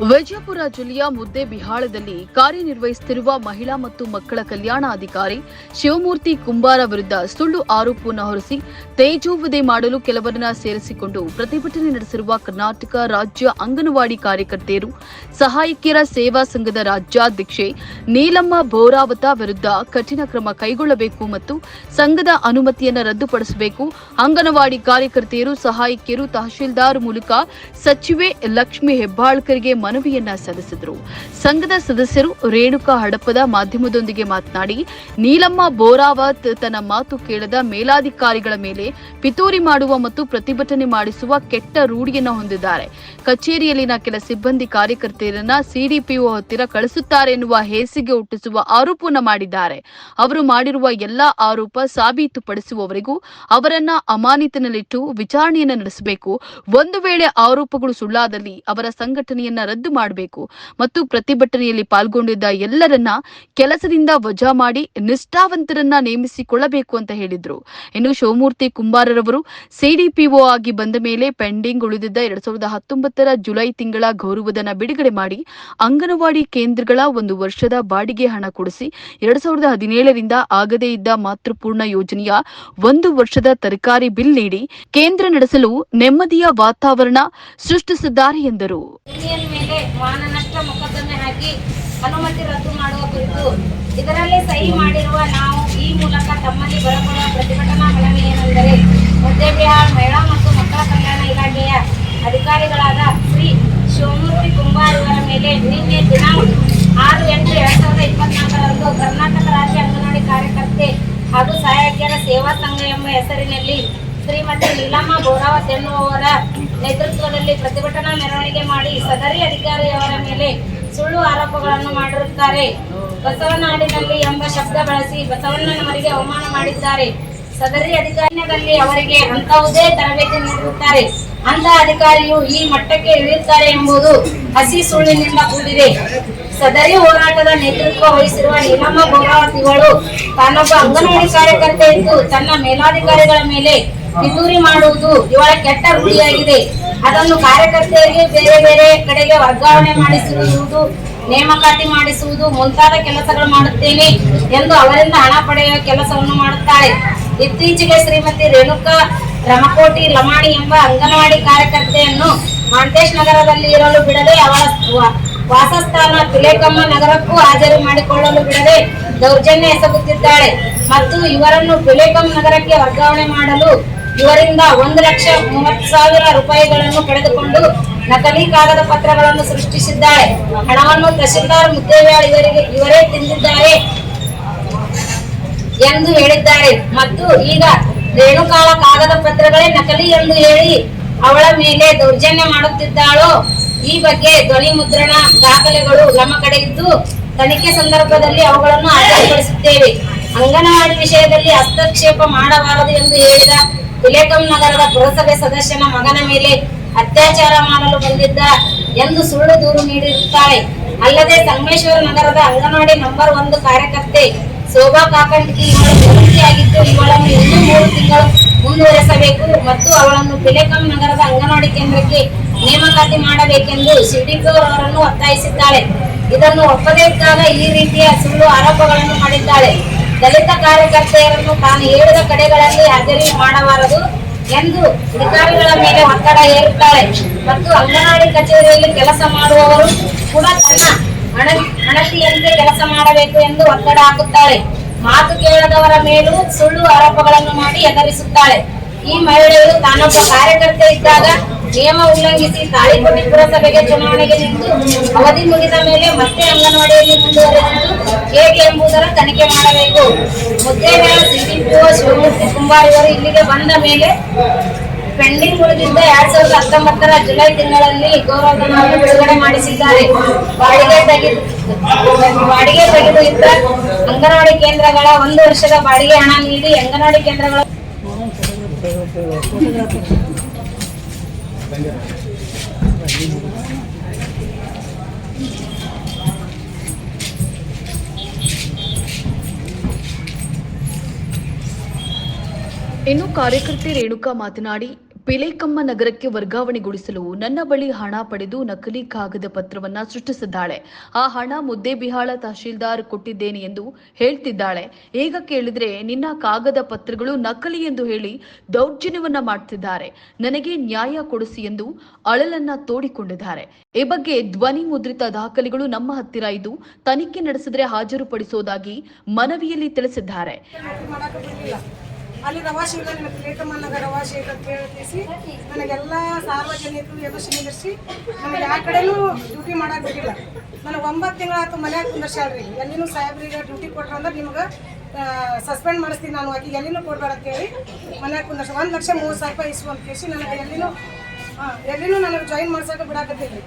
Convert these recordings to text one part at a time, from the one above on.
ವಿಜಯಪುರ ಜಿಲ್ಲೆಯ ಮುದ್ದೇಬಿಹಾಳದಲ್ಲಿ ಕಾರ್ಯನಿರ್ವಹಿಸುತ್ತಿರುವ ಮಹಿಳಾ ಮತ್ತು ಮಕ್ಕಳ ಕಲ್ಯಾಣ ಅಧಿಕಾರಿ ಶಿವಮೂರ್ತಿ ಕುಂಬಾರ ವಿರುದ್ಧ ಸುಳ್ಳು ಆರೋಪವನ್ನು ಹೊರಿಸಿ ತೇಜೋವಧೆ ಮಾಡಲು ಕೆಲವರನ್ನ ಸೇರಿಸಿಕೊಂಡು ಪ್ರತಿಭಟನೆ ನಡೆಸಿರುವ ಕರ್ನಾಟಕ ರಾಜ್ಯ ಅಂಗನವಾಡಿ ಕಾರ್ಯಕರ್ತೆಯರು, ಸಹಾಯಕಿಯರ ಸೇವಾ ಸಂಘದ ರಾಜ್ಯಾಧ್ಯಕ್ಷೆ ನೀಲಮ್ಮ ಬೋರಾವತ ವಿರುದ್ಧ ಕಠಿಣ ಕ್ರಮ ಕೈಗೊಳ್ಳಬೇಕು ಮತ್ತು ಸಂಘದ ಅನುಮತಿಯನ್ನು ರದ್ದುಪಡಿಸಬೇಕು. ಅಂಗನವಾಡಿ ಕಾರ್ಯಕರ್ತೆಯರು, ಸಹಾಯಕಿಯರು, ತಹಶೀಲ್ದಾರ್ ಮೂಲಕ ಸಚಿವೆ ಲಕ್ಷ್ಮಿ ಹೆಬ್ಬಾಳ್ಕರ್ಗೆ ಮನವಿಯನ್ನ ಸಲ್ಲಿಸಿದರು. ಸಂಘದ ಸದಸ್ಯರು ರೇಣುಕಾ ಹಡಪದ ಮಾಧ್ಯಮದೊಂದಿಗೆ ಮಾತನಾಡಿ, ನೀಲಮ್ಮ ಬೋರಾವತ್ ತನ್ನ ಮಾತು ಕೇಳದ ಮೇಲಾಧಿಕಾರಿಗಳ ಮೇಲೆ ಪಿತೂರಿ ಮಾಡುವ ಮತ್ತು ಪ್ರತಿಭಟನೆ ಮಾಡಿಸುವ ಕೆಟ್ಟ ರೂಢಿಯನ್ನು ಹೊಂದಿದ್ದಾರೆ. ಕಚೇರಿಯಲ್ಲಿನ ಕೆಲ ಸಿಬ್ಬಂದಿ ಕಾರ್ಯಕರ್ತೆಯರನ್ನ ಸಿಡಿಪಿಒ ಹತ್ತಿರ ಕಳಿಸುತ್ತಾರೆ ಎನ್ನುವ ಹೇಸಿಗೆ ಹುಟ್ಟಿಸುವ ಆರೋಪವನ್ನು ಮಾಡಿದ್ದಾರೆ. ಅವರು ಮಾಡಿರುವ ಎಲ್ಲಾ ಆರೋಪ ಸಾಬೀತುಪಡಿಸುವವರೆಗೂ ಅವರನ್ನ ಅಮಾನತಿನಲ್ಲಿಟ್ಟು ವಿಚಾರಣೆಯನ್ನು ನಡೆಸಬೇಕು. ಒಂದು ವೇಳೆ ಆರೋಪಗಳು ಸುಳ್ಳಾದಲ್ಲಿ ಅವರ ಸಂಘಟನೆಯನ್ನ ರದ್ದು ಮಾಡಬೇಕು. ಮತ್ತು ಪ್ರತಿಭಟನೆಯಲ್ಲಿ ಪಾಲ್ಗೊಂಡಿದ್ದ ಎಲ್ಲರನ್ನ ಕೆಲಸದಿಂದ ವಜಾ ಮಾಡಿ ನಿಷ್ಠಾವಂತರನ್ನ ನೇಮಿಸಿಕೊಳ್ಳಬೇಕು ಅಂತ ಹೇಳಿದ್ರು. ಇನ್ನು ಶಿವಮೂರ್ತಿ ಕುಂಬಾರರವರು ಸಿಡಿಪಿಒ ಆಗಿ ಬಂದ ಮೇಲೆ ಪೆಂಡಿಂಗ್ ಉಳಿದಿದ್ದ ಎರಡ್ ಸಾವಿರದ ಹತ್ತೊಂಬತ್ತರ ಜುಲೈ ತಿಂಗಳ ಗೌರವಧನ ಬಿಡುಗಡೆ ಮಾಡಿ ಅಂಗನವಾಡಿ ಕೇಂದ್ರಗಳ ಒಂದು ವರ್ಷದ ಬಾಡಿಗೆ ಹಣ ಕೊಡಿಸಿ ಎರಡ್ ಸಾವಿರದ ಹದಿನೇಳರಿಂದ ಆಗದೇ ಇದ್ದ ಮಾತೃಪೂರ್ಣ ಯೋಜನೆಯ ಒಂದು ವರ್ಷದ ತರಕಾರಿ ಬಿಲ್ ನೀಡಿ ಕೇಂದ್ರ ನಡೆಸಲು ನೆಮ್ಮದಿಯ ವಾತಾವರಣ ಸೃಷ್ಟಿಸಿದ್ದಾರೆ ಎಂದರು. ಮಾನನಷ್ಟ ಮೊಕದ್ದಮೆ ಹಾಕಿ ಅನುಮತಿ ರದ್ದು ಮಾಡುವ ಕುರಿತು ಇದರಲ್ಲಿ ಸಹಿ ಮಾಡಿರುವ ನಾವು ಈ ಮೂಲಕ ತಮ್ಮಲ್ಲಿ ಬರಕೊಳ್ಳುವ ಪ್ರತಿಭಟನಾ ಮನವಿ ಏನೆಂದರೆ ಮುದ್ದೇಬಿಹಾರ್ ಮಹಿಳಾ ಮತ್ತು ಮಕ್ಕಳ ಕಲ್ಯಾಣ ಇಲಾಖೆಯ ಅಧಿಕಾರಿಗಳಾದ ಶ್ರೀ ಶಿವಮೂರ್ತಿ ಕುಂಬಾರ್ ಇವರ ಮೇಲೆ ನಿನ್ನೆ ದಿನಾಂಕ ಆರು ಎಂಟು ಎರಡ್ ಸಾವಿರದ ಇಪ್ಪತ್ನಾಲ್ಕರಂದು ಕರ್ನಾಟಕ ರಾಜ್ಯ ಅಂಗನವಾಡಿ ಕಾರ್ಯಕರ್ತೆ ಹಾಗೂ ಸಹಾಯಕಿಯರ ಸೇವಾ ಸಂಘ ಎಂಬ ಹೆಸರಿನಲ್ಲಿ ಶ್ರೀಮತಿ ನೀಲಮ್ಮ ಗೌರವತ್ ಎನ್ನುವವರ ನೇತೃತ್ವದಲ್ಲಿ ಪ್ರತಿಭಟನಾ ಮೆರವಣಿಗೆ ಮಾಡಿ ಸದರಿ ಅಧಿಕಾರಿಯವರ ಮೇಲೆ ಸುಳ್ಳು ಆರೋಪಗಳನ್ನು ಮಾಡಿರುತ್ತಾರೆ. ಬಸವನಾಡಿನಲ್ಲಿ ಎಂಬ ಶಬ್ದ ಬಳಸಿ ಬಸವಣ್ಣನವರಿಗೆ ಅವಮಾನ ಮಾಡಿದ್ದಾರೆ. ಸದರಿ ಅಧಿಕಾರಿಯಲ್ಲಿ ಅವರಿಗೆ ಅಂತಹುದೇ ತರಬೇತಿ ನೀಡಿರುತ್ತಾರೆ. ಅಂತ ಅಧಿಕಾರಿಯು ಈ ಮಟ್ಟಕ್ಕೆ ಇಳಿಯುತ್ತಾರೆ ಎಂಬುದು ಹಸಿ ಸುಳ್ಳಿನಿಂದ ಕೂಡಿದೆ. ಸದರಿ ಹೋರಾಟದ ನೇತೃತ್ವ ವಹಿಸಿರುವ ನೀಲಮ್ಮ ಬೋರಾವತಿಗಳು ತಾನೊಬ್ಬ ಅಂಗನವಾಡಿ ಕಾರ್ಯಕರ್ತೆ ಇದ್ದು ತನ್ನ ಮೇಲಾಧಿಕಾರಿಗಳ ಮೇಲೆ ಪಿತೂರಿ ಮಾಡುವುದು ಇವಳ ಕೆಟ್ಟ ರೂಢಿಯಾಗಿದೆ ಅದನ್ನು ಕಾರ್ಯಕರ್ತೆಯರಿಗೆ ಬೇರೆ ಬೇರೆ ಕಡೆಗೆ ವರ್ಗಾವಣೆ ಮಾಡಿಸುವುದು ನೇಮಕಾತಿ ಮಾಡಿಸುವುದು ಮುಂತಾದ ಕೆಲಸಗಳು ಮಾಡುತ್ತೇನೆ ಎಂದು ಅವರಿಂದ ಹಣ ಪಡೆಯುವ ಕೆಲಸವನ್ನು ಮಾಡುತ್ತಾಳೆ ಇತ್ತೀಚೆಗೆ ಶ್ರೀಮತಿ ರೇಣುಕಾ ರಮಕೋಟಿ ಲಮಾಣಿ ಎಂಬ ಅಂಗನವಾಡಿ ಕಾರ್ಯಕರ್ತೆಯನ್ನು ಮಾಂತೇಶ್ ನಗರದಲ್ಲಿ ಇರಲು ಬಿಡದೆ ಅವರ ವಾಸಸ್ಥಾನ ತುಲೇಕಮ್ಮ ನಗರಕ್ಕೂ ಹಾಜರು ಮಾಡಿಕೊಳ್ಳಲು ಬಿಡದೆ ದೌರ್ಜನ್ಯ ಎಸಗುತ್ತಿದ್ದಾಳೆ. ಮತ್ತು ಇವರನ್ನು ಪಿಲೇಕಂ ನಗರಕ್ಕೆ ವರ್ಗಾವಣೆ ಮಾಡಲು ಇವರಿಂದ ಒಂದು ಲಕ್ಷ ಮೂವತ್ತು ಸಾವಿರ ರೂಪಾಯಿಗಳನ್ನು ಪಡೆದುಕೊಂಡು ನಕಲಿ ಕಾಗದ ಪತ್ರಗಳನ್ನು ಸೃಷ್ಟಿಸಿದ್ದಾರೆ. ಹಣವನ್ನು ತಹಶೀಲ್ದಾರ್ ಮುದ್ದೇವ್ಯಾಳ್ ಇವರಿಗೆ ಇವರೇ ತಿಂದಿದ್ದಾರೆ ಎಂದು ಹೇಳಿದ್ದಾರೆ. ಮತ್ತು ಈಗ ರೇಣುಕಾಳ ಕಾಗದ ಪತ್ರಗಳೇ ನಕಲಿ ಎಂದು ಹೇಳಿ ಅವಳ ಮೇಲೆ ದೌರ್ಜನ್ಯ ಮಾಡುತ್ತಿದ್ದಾಳೋ, ಈ ಬಗ್ಗೆ ಧ್ವನಿ ಮುದ್ರಣ ದಾಖಲೆಗಳು ನಮ್ಮ ಕಡೆ ಇದ್ದು ತನಿಖೆ ಸಂದರ್ಭದಲ್ಲಿ ಅವುಗಳನ್ನು ಆಧಾರಪಡಿಸುತ್ತೇವೆ ಅಂಗನವಾಡಿ ವಿಷಯದಲ್ಲಿ ಹಸ್ತಕ್ಷೇಪ ಮಾಡಬಾರದು ಎಂದು ಹೇಳಿದ ತಿಲೇಕಂ ನಗರದ ಪುರಸಭೆ ಸದಸ್ಯನ ಮಗನ ಮೇಲೆ ಅತ್ಯಾಚಾರ ಮಾಡಲು ಬಂದಿದ್ದ ಎಂದು ಸುಳ್ಳು ದೂರು ನೀಡಿರುತ್ತಾಳೆ ಅಲ್ಲದೆ ಸಂಗಮೇಶ್ವರ ನಗರದ ಅಂಗನವಾಡಿ ನಂಬರ್ ಒಂದು ಕಾರ್ಯಕರ್ತೆ ಶೋಭಾ ಕಾಕಂಡ್ಕಿ ಇವಳು ಇವಳನ್ನು ಇನ್ನೂ ಮೂರು ತಿಂಗಳು ಮುಂದುವರೆಸಬೇಕು ಮತ್ತು ಅವಳನ್ನು ಪಿಲೇಕಂ ನಗರದ ಅಂಗನವಾಡಿ ಕೇಂದ್ರಕ್ಕೆ ನೇಮಕಾತಿ ಮಾಡಬೇಕೆಂದು ಸಿಡಿಪಿ ಅವರನ್ನು ಒತ್ತಾಯಿಸಿದ್ದಾಳೆ. ಇದನ್ನು ಒಪ್ಪದೇ ಇದ್ದಾಗ ಈ ರೀತಿಯ ಸುಳ್ಳು ಆರೋಪಗಳನ್ನು ಮಾಡಿದ್ದಾಳೆ. ದಲಿತ ಕಾರ್ಯಕರ್ತೆಯರನ್ನು ತಾನು ಹೇಳಿದ ಕಡೆಗಳಲ್ಲಿ ಹಾಜರಿ ಮಾಡಬಾರದು ಎಂದು ಅಧಿಕಾರಿಗಳ ಮೇಲೆ ಒತ್ತಡ ಹೇರುತ್ತಾರೆ. ಮತ್ತು ಅಂಗನವಾಡಿ ಕಚೇರಿಯಲ್ಲಿ ಕೆಲಸ ಮಾಡುವವರು ಕೂಡ ತನ್ನ ಹಣ, ಹಣತೆಯಂತೆ ಕೆಲಸ ಮಾಡಬೇಕು ಎಂದು ಒತ್ತಡ ಹಾಕುತ್ತಾರೆ. ಮಾತು ಕೇಳದವರ ಮೇಲೂ ಸುಳ್ಳು ಆರೋಪಗಳನ್ನು ಮಾಡಿ ಎದುರಿಸುತ್ತಾಳೆ ಈ ಮಹಿಳೆಯರು ತಾನೊಬ್ಬ ಕಾರ್ಯಕರ್ತೆ ಇದ್ದಾಗ ನಿಯಮ ಉಲ್ಲಂಘಿಸಿ ತಾಳಿಕೋಟೆ ಪುರಸಭೆಗೆ ಚುನಾವಣೆಗೆ ನಿಂತು ಅವಧಿ ಮುಗಿದ ಮೇಲೆ ಮತ್ತೆ ಅಂಗನವಾಡಿಯಲ್ಲಿ ಮುಂದುವರೆದಿದ್ದು ಹೇಗೆ ಎಂಬುದರ ತನಿಖೆ ಮಾಡಬೇಕು. ಮುದ್ದೇಬೇಳ ಸಿಡಿಪಿಒ ಶಿವಮೂರ್ತಿ ಕುಂಬಾರ್ ಇವರು ಇಲ್ಲಿಗೆ ಬಂದ ಮೇಲೆ ಪೆಂಡಿಂಗ್ ಉಳಿದಿದ್ದ ಎರಡ್ ಸಾವಿರದ ಹತ್ತೊಂಬತ್ತರ ಜುಲೈ ತಿಂಗಳಲ್ಲಿ ಗೌರವಧನವನ್ನು ಬಿಡುಗಡೆ ಮಾಡಿಸಿದ್ದಾರೆ. ಬಾಡಿಗೆ ತೆಗೆದು ಬಾಡಿಗೆ ತೆಗೆದು ಇದ್ದ ಅಂಗನವಾಡಿ ಕೇಂದ್ರಗಳ ಒಂದು ವರ್ಷದ ಬಾಡಿಗೆ ಹಣ ನೀಡಿ ಅಂಗನವಾಡಿ ಕೇಂದ್ರಗಳ ಇನ್ನು ಕಾರ್ಯಕರ್ತೆ ರೇಣುಕಾ ಮಾತನಾಡಿ ಪಿಲೇಕಮ್ಮ ನಗರಕ್ಕೆ ವರ್ಗಾವಣೆಗೊಳಿಸಲು ನನ್ನ ಬಳಿ ಹಣ ಪಡೆದು ನಕಲಿ ಕಾಗದ ಪತ್ರವನ್ನ ಸೃಷ್ಟಿಸಿದ್ದಾಳೆ. ಆ ಹಣ ಮುದ್ದೇಬಿಹಾಳ ತಹಶೀಲ್ದಾರ್ ಕೊಟ್ಟಿದ್ದೇನೆ ಎಂದು ಹೇಳ್ತಿದ್ದಾಳೆ. ಈಗ ಕೇಳಿದ್ರೆ ನಿನ್ನ ಕಾಗದ ಪತ್ರಗಳು ನಕಲಿ ಎಂದು ಹೇಳಿ ದೌರ್ಜನ್ಯವನ್ನ ಮಾಡ್ತಿದ್ದಾರೆ. ನನಗೆ ನ್ಯಾಯ ಕೊಡಿಸಿ ಎಂದು ಅಳಲನ್ನ ತೋಡಿಕೊಂಡಿದ್ದಾರೆ. ಈ ಬಗ್ಗೆ ಧ್ವನಿ ಮುದ್ರಿತ ದಾಖಲೆಗಳು ನಮ್ಮ ಹತ್ತಿರ ಇದ್ದು ತನಿಖೆ ನಡೆಸಿದ್ರೆ ಹಾಜರುಪಡಿಸೋದಾಗಿ ಮನವಿಯಲ್ಲಿ ತಿಳಿಸಿದ್ದಾರೆ. ಅಲ್ಲಿ ರವಾಶಿ ಇಲ್ಲ ನಿಮಗೆ ನಗರ ರವಾಶಿ ಇಲ್ಲ ಅಂತ ಕೇಳಿಸಿ ನನಗೆಲ್ಲ ಸಾರ್ವಜನಿಕರು ಯದರ್ಶಿ ನಿಂದಿರಿಸಿ ನನಗೆ ಯಾವ ಕಡೆನೂ ಡ್ಯೂಟಿ ಮಾಡಕ್ಕೆ ಬಿಟ್ಟಿಲ್ಲ. ನನಗೆ ಒಂಬತ್ತು ತಿಂಗಳಾಯ್ತು ಮನ್ಯಾಗ ಕುಂದರ್ಸ್ಯಾಳ್ರಿ ಎಲ್ಲಿನೂ ಸಾಹೇಬ್ರಿಗೆ ಡ್ಯೂಟಿ ಕೊಟ್ರು ಅಂದ್ರೆ ನಿಮ್ಗೆ ಸಸ್ಪೆಂಡ್ ಮಾಡಿಸ್ತೀನಿ ನಾನು ಆಗಿ ಎಲ್ಲಿನೂ ಕೊಡ್ಬೇಡ ಅಂತ ಹೇಳಿ ಮನ್ಯಾಗ ಕುಂದರ್ಸ, ಒಂದು ಲಕ್ಷ ಮೂವತ್ತು ಸಾವಿರ ರೂಪಾಯಿ ಇಸ್ಕೊಂಡು ಕೇಸಿ ನನಗೆ ಎಲ್ಲಿನೂ ಹಾಂ ಎಲ್ಲಿನೂ ನನಗೆ ಜಾಯಿನ್ ಮಾಡ್ಸೋಕೆ ಬಿಡಾಕತ್ತೀವಿ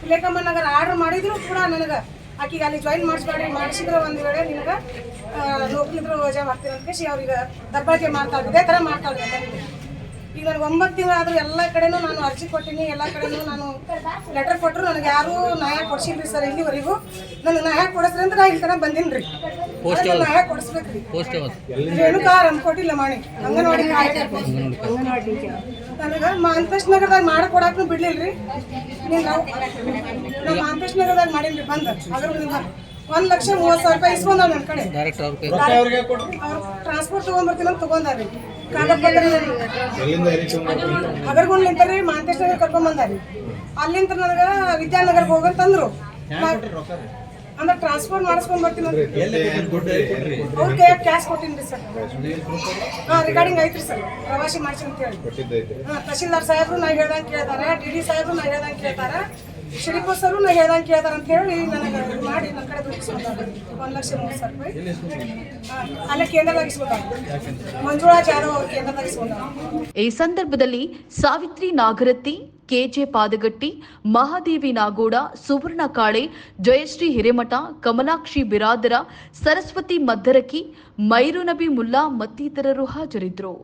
ಪ್ರಿಯತಮ್ಮನಗರ ಆರ್ಡ್ರ್ ಮಾಡಿದ್ರು ಕೂಡ ನನಗೆ ಆಕಿಗೆ ಅಲ್ಲಿ ಜಾಯಿನ್ ಮಾಡಿಸ್ಬೇಡ್ರಿ ಮಾಡಿಸಿದ್ರೆ ಒಂದು ವೇಳೆ ನಿನಗೆ ನೌಕರಿದ್ರು ವಜಾ ಮಾಡ್ತೀನಿ ಅಂತ ಕೇಸಿ ಅವ್ರಿಗೆ ದಬ್ಬಾಳಿಕೆ ಮಾಡ್ತಾ ಇದ್ದೆ ಇದೇ ಥರ ಮಾಡ್ತಾ ಇದ್ದೆ ಈಗ ನನಗೆ ಒಂಬತ್ತು ತಿಂಗಳಾದ್ರೂ ಎಲ್ಲ ಕಡೆನೂ ನಾನು ಅರ್ಜಿ ಕೊಟ್ಟಿನಿ ಎಲ್ಲ ಕಡೆನೂ ನಾನು ಲೆಟರ್ ಕೊಟ್ಟರು ನನಗೆ ಯಾರೂ ನ್ಯಾಯ ಕೊಡ್ಸಿಲ್ರಿ ಸರ್ ಇಲ್ಲಿವರೆಗೂ. ನನಗೆ ನ್ಯಾಯ ಕೊಡಿಸ್ರಿ ಅಂದ್ರೆ ನಾ ಇಲ್ಲಿ ತನಕ ಬಂದೀನಿ ರೀ ನ್ಯಾಯ ಕೊಡಿಸ್ಬೇಕ್ರಿ. ರೇಣುಕಾ ಅಂದ್ಕೊಟ್ಟಿಲ್ಲ ಮಾಡಿ ಅಂಗನವಾಡಿ ನನಗೆ ಮಾಂತೇಶ್ ನಗರದಾಗ ಮಾಡಿಕೊಡಕ್ಕೂ ರೀ ನೀವು ನಗರದಾಗ ಮಾಡೀನಿ ಬಂದ. ಅದ್ರ ಒಂದ್ ಲಕ್ಷ ಮೂವತ್ತು ಸಾವಿರ ರೂಪಾಯಿ ಇಸ್ಕೊಂಡ ನನ್ನ ಕಡೆ. ಅವ್ರು ಟ್ರಾನ್ಸ್ಪೋರ್ಟ್ ತಗೊಂಡ್ಬರ್ತೀನಿ ಅಂತ ತಗೊಂಡಾರಿ ಕಾಗದ ಪತ್ರ ಹಗರ್ಗೊಂಡ್ ನಿಂತಾರಿ ಮಾಂತೇಶ್ ನಗರ್ ಕರ್ಕೊಂಡ್ ಬಂದಾರಿ ಅಲ್ಲಿಂದ ನನಗೆ ವಿದ್ಯಾನಗರ್ಗೆ ಹೋಗಂತಂದ್ರು ಅಂದ್ರೆ. ಟ್ರಾನ್ಸ್ಪೋರ್ಟ್ ಮಾಡಿಸ್ಕೊಂಡ್ ಬರ್ತೀನಿ ಅಂತ. ಅವ್ರ ಕೈಯಾಗ ಕ್ಯಾಶ್ ಕೊಟ್ಟೀನಿ ರೀ ಸರ್. ಹಾಂ ರಿಗಾರ್ಡಿಂಗ್ ಐತ್ರಿ ಸರ್. ಪ್ರವಾಸಿ ಮಾಡ್ಸಿ ಅಂತ ಹೇಳಿ. ಹಾಂ ತಹಶೀಲ್ದಾರ್ ಸಾಹೇಬ್ರು ನಾ ಹೇಳ್ದಂಗೆ ಕೇಳ್ತಾರೆ ಡಿ ಡಿ ಸಾಹೇಬ್ರು ನಾ ಹೇಳ್ದಂಗೆ ಕೇಳ್ತಾರೆ. ಶ್ರೀಪು ಸರು ನಾ ಕೇಳ್ತಾರೆ ಅಂತ ಹೇಳಿ ನನಗೆ ಮಾಡಿ ನನ್ನ ಕಡೆ ದುಡ್ಡಿಸ್ಕೊಂಡಾರೆ ಒಂದು ಲಕ್ಷ ಮೂವತ್ತು ಸಾವಿರ ರೂಪಾಯಿ. ಅಲ್ಲೇ ಕೇಂದ್ರದಾಗ ಇಸ್ಕೊಂಡಾರೆ ಮಂಜುಳಾ ಜಾಧವ್ ಅವ್ರು ಕೇಂದ್ರದಾಗ ಈ ಸಂದರ್ಭದಲ್ಲಿ ಸಾವಿತ್ರಿ ನಾಗರತ್ತಿ, ಕೆಜೆ ಪಾದಗಟ್ಟಿ, ಮಹಾದೇವಿ ನಾಗೋಡ, ಸುವರ್ಣ ಕಾಳೆ, ಜಯಶ್ರೀ ಹಿರೇಮಠ, ಕಮಲಾಕ್ಷಿ ಬಿರಾದರ, ಸರಸ್ವತಿ ಮದ್ದರಕಿ, ಮೈರುನಬಿ ಮುಲ್ಲಾ ಮತ್ತಿತರರು ಹಾಜರಿದ್ದರು.